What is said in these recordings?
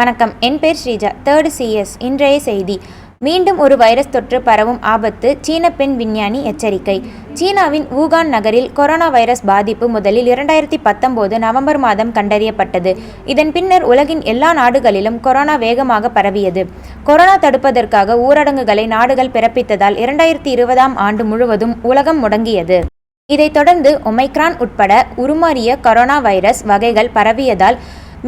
வணக்கம். என் பேர் Sreeja. Third CS இன்றைய செய்தி. மீண்டும் ஒரு வைரஸ் தொற்று பரவும் ஆபத்து சீன பெண் விஞ்ஞானி எச்சரிக்கை. சீனாவின் வூகான் நகரில் கொரோனா வைரஸ் பாதிப்பு முதலில் இரண்டாயிரத்தி பத்தொம்போது நவம்பர் மாதம் கண்டறியப்பட்டது. இதன் பின்னர் உலகின் எல்லா நாடுகளிலும் கொரோனா வேகமாக பரவியது. கொரோனா தடுப்பதற்காக ஊரடங்குகளை நாடுகள் பிறப்பித்ததால் இரண்டாயிரத்தி இருபதாம் ஆண்டு முழுவதும் உலகம் முடங்கியது. இதைத் தொடர்ந்து ஒமைக்ரான் உட்பட உருமாறிய கொரோனா வைரஸ் வகைகள் பரவியதால்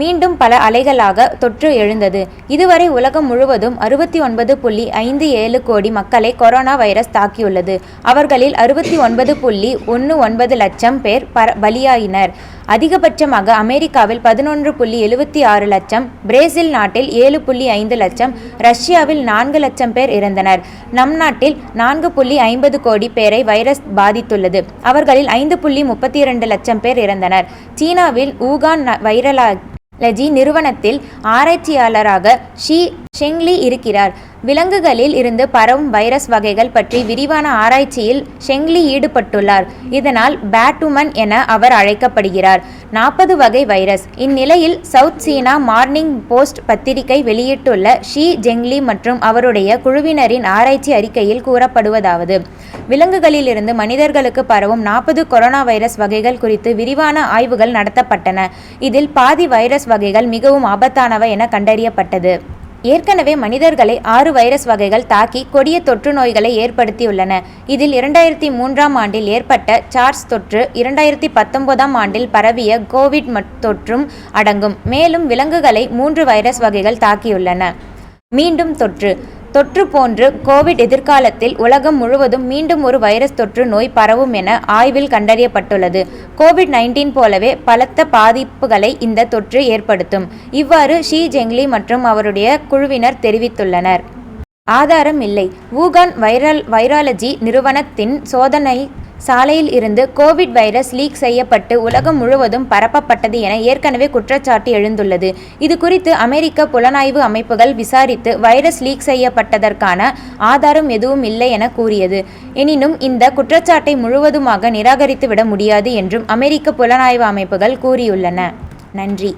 மீண்டும் பல அலைகளாக தொற்று எழுந்தது. இதுவரை உலகம் முழுவதும் அறுபத்தி ஒன்பது புள்ளி ஐந்து ஏழு கோடி மக்களை கொரோனா வைரஸ் தாக்கியுள்ளது. அவர்களில் அறுபத்தி ஒன்பது புள்ளி ஒன்று ஒன்பது லட்சம் பேர் பர பலியாயினர். அதிகபட்சமாக அமெரிக்காவில் பதினொன்று புள்ளி எழுபத்தி ஆறு லட்சம் பிரேசில் நாட்டில் ஏழு புள்ளி ஐந்து லட்சம் ரஷ்யாவில் நான்கு லட்சம் பேர் இறந்தனர். நம் நாட்டில் நான்கு புள்ளி ஐம்பது கோடி பேரை வைரஸ் பாதித்துள்ளது. அவர்களில் ஐந்து புள்ளி முப்பத்தி இரண்டு லட்சம் பேர் இறந்தனர். சீனாவில் ஊகான் வைரலா லஜி நிறுவனத்தில் ஆராய்ச்சியாளராக ஷி ஷெங்லி இருக்கிறார். விலங்குகளில் இருந்து பரவும் வைரஸ் வகைகள் பற்றி விரிவான ஆராய்ச்சியில் ஷெங்லி ஈடுபட்டுள்ளார். இதனால் பேட்டுமன் என அவர் அழைக்கப்படுகிறார். நாற்பது வகை வைரஸ். இந்நிலையில் சவுத் சீனா மார்னிங் போஸ்ட் பத்திரிகை வெளியிட்டுள்ள ஷி ஜெங்லி மற்றும் அவருடைய குழுவினரின் ஆராய்ச்சி அறிக்கையில் கூறப்படுவதாவது. விலங்குகளிலிருந்து மனிதர்களுக்கு பரவும் நாற்பது கொரோனா வைரஸ் வகைகள் குறித்து விரிவான ஆய்வுகள் நடத்தப்பட்டன. இதில் பாதி வைரஸ் வகைகள் மிகவும் ஆபத்தானவை என கண்டறியப்பட்டது. ஏற்கனவே மனிதர்களை ஆறு வைரஸ் வகைகள் தாக்கி கொடிய தொற்று நோய்களை ஏற்படுத்தியுள்ளன. இதில் இரண்டாயிரத்தி மூன்றாம் ஆண்டில் ஏற்பட்ட சார்ஸ் தொற்று இரண்டாயிரத்தி பத்தொன்பதாம் ஆண்டில் பரவிய கோவிட் தொற்றும் அடங்கும். மேலும் விலங்குகளை மூன்று வைரஸ் வகைகள் தாக்கியுள்ளன. மீண்டும் தொற்று. தொற்று போன்று கோவிட் எதிர்காலத்தில் உலகம் முழுவதும் மீண்டும் ஒரு வைரஸ் தொற்று நோய் பரவும் என ஆய்வில் கண்டறியப்பட்டுள்ளது. கோவிட் நைன்டீன் போலவே பலத்த பாதிப்புகளை இந்த தொற்று ஏற்படுத்தும். இவ்வாறு ஷி ஜெங்லி மற்றும் அவருடைய குழுவினர் தெரிவித்துள்ளனர். ஆதாரம் இல்லை. வூகான் வைரல் வைராலஜி நிறுவனத்தின் சோதனை சாலையில் இருந்து கோவிட் வைரஸ் லீக் செய்யப்பட்டு உலகம் முழுவதும் பரப்பப்பட்டது என ஏற்கனவே குற்றச்சாட்டு எழுந்துள்ளது. இது குறித்து அமெரிக்க புலனாய்வு அமைப்புகள் விசாரித்து வைரஸ் லீக் செய்யப்பட்டதற்கான ஆதாரம் எதுவும் இல்லை என கூறியது. எனினும் இந்த குற்றச்சாட்டை முழுவதுமாக நிராகரித்துவிட முடியாது என்றும் அமெரிக்க புலனாய்வு அமைப்புகள் கூறியுள்ளன. நன்றி.